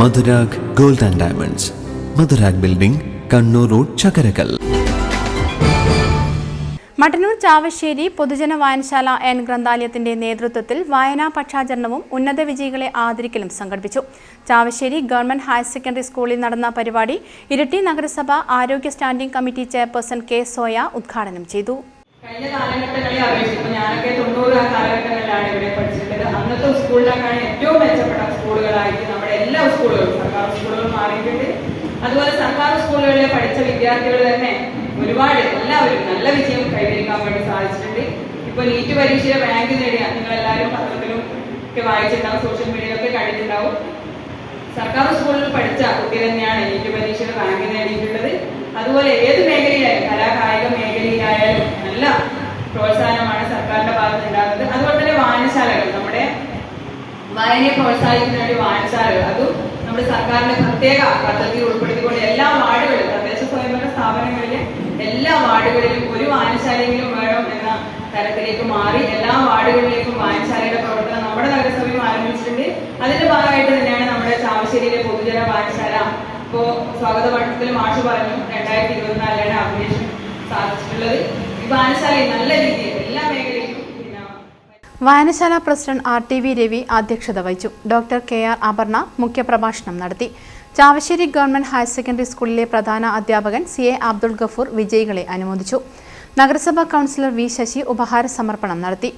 Madhurag gold and diamonds. Madhurag building Kannur road Chakkarakkal. Mattannur Chavassery പൊതുജന വായനശാല N ഗ്രന്ഥാലയത്തിന്റെ നേതൃത്വത്തിൽ വായനാ പക്ഷാചരണവും ഉന്നത വിജയികളെ ആദരിക്കലും സംഘടിപ്പിച്ചു. ചാവശ്ശേരി ഗവൺമെന്റ് ഹയർ സെക്കൻഡറി സ്കൂളിൽ നടന്ന പരിപാടി ഇരട്ടി നഗരസഭ ആരോഗ്യ standing committee chairperson K Soya ഉദ്ഘാടനം ചെയ്തു. കഴിഞ്ഞ കാലഘട്ടങ്ങളെ അപേക്ഷിച്ച് ഞാനൊക്കെ തൊണ്ണൂറ് ആ കാലഘട്ടങ്ങളിലാണ് ഇവിടെ പഠിച്ചിട്ടുള്ളത്. അന്നത്തെ സ്കൂളിലൊക്കെയാണ് ഏറ്റവും മെച്ചപ്പെട്ട സ്കൂളുകളായിട്ട് നമ്മുടെ എല്ലാ സ്കൂളുകളും സർക്കാർ സ്കൂളുകളും മാറിയിട്ടുണ്ട്. അതുപോലെ സർക്കാർ സ്കൂളുകളിൽ പഠിച്ച വിദ്യാർത്ഥികൾ തന്നെ ഒരുപാട് എല്ലാവരും നല്ല വിജയം കൈവരിക്കാൻ വേണ്ടി സാധിച്ചിട്ടുണ്ട്. ഇപ്പൊ നീറ്റ് പരീക്ഷയെ റാങ്ക് നേടിയ നിങ്ങൾ എല്ലാവരും പത്രത്തിലും ഒക്കെ വായിച്ചിട്ടുണ്ടാവും സോഷ്യൽ മീഡിയയിലൊക്കെ കണ്ടിട്ടുണ്ടാവും. സർക്കാർ സ്കൂളിൽ പഠിച്ച കുട്ടി തന്നെയാണ് നീറ്റ് പരീക്ഷയിൽ റാങ്ക് നേടിയിട്ടുള്ളത്. അതുപോലെ ഏത് മേഖലയിലായാലും കലാ കായിക മേഖലയിലായാലും നല്ല പ്രോത്സാഹനമാണ് സർക്കാരിന്റെ ഭാഗത്ത് ഉണ്ടാകുന്നത് അതുപോലെ തന്നെ വായനശാലകൾ. നമ്മുടെ വായനയെ പ്രോത്സാഹിപ്പിക്കുന്ന വേണ്ടി വായനശാലകൾ. അതും നമ്മുടെ സർക്കാരിന്റെ പ്രത്യേക പദ്ധതി ഉൾപ്പെടുത്തിക്കൊണ്ട് എല്ലാ വാർഡുകളിലും തദ്ദേശ സ്വയംഭരണ സ്ഥാപനങ്ങളിലെ എല്ലാ വാർഡുകളിലും ഒരു വായനശാലയെങ്കിലും വേണം എന്ന തരത്തിലേക്ക് മാറി എല്ലാ വാർഡുകളിലേക്കും വായനശാലയുടെ പ്രവർത്തനം നമ്മുടെ നഗരസഭയും ആരംഭിച്ചിട്ടുണ്ട്. അതിന്റെ ഭാഗമായിട്ട് തന്നെയാണ് നമ്മുടെ ചാവശ്ശേരിയിലെ പൊതുജന വായനശാല. ഇപ്പോ സ്വാഗത പഠനത്തിൽ മാഷ് പറഞ്ഞു രണ്ടായിരത്തി ഇരുപത്തിനാലിലാണ് ഈ നല്ല വായനശാല president R T V Ravi അധ്യക്ഷത വഹിച്ചു. ഡോക്ടർ കെ ആർ അപർണ മുഖ്യപ്രഭാഷണം നടത്തി. ചാവശ്ശേരി ഗവൺമെന്റ് ഹയർ സെക്കൻഡറി സ്കൂളിലെ പ്രധാന അധ്യാപകൻ സി എ അബ്ദുൾ ഗഫൂർ വിജയികളെ അനുമോദിച്ചു. നഗരസഭാ കൗൺസിലർ വി ശശി ഉപഹാര സമർപ്പണം നടത്തി.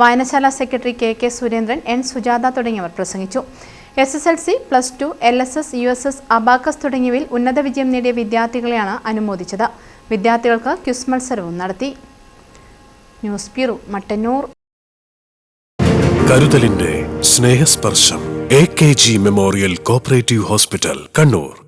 വായനശാല secretary K K Surendran N Sujatha തുടങ്ങിയവർ പ്രസംഗിച്ചു. S S L C plus two L S S U S S abacus തുടങ്ങിയവയിൽ ഉന്നത വിജയം നേടിയ വിദ്യാർത്ഥികളെയാണ് അനുമോദിച്ചത്. വിദ്യാർത്ഥികൾക്ക് ക്യുസ് മത്സരവും നടത്തി. News bureau Mattannur. കരുതലിന്റെ Snehasparsham. A K G memorial cooperative hospital Kannur.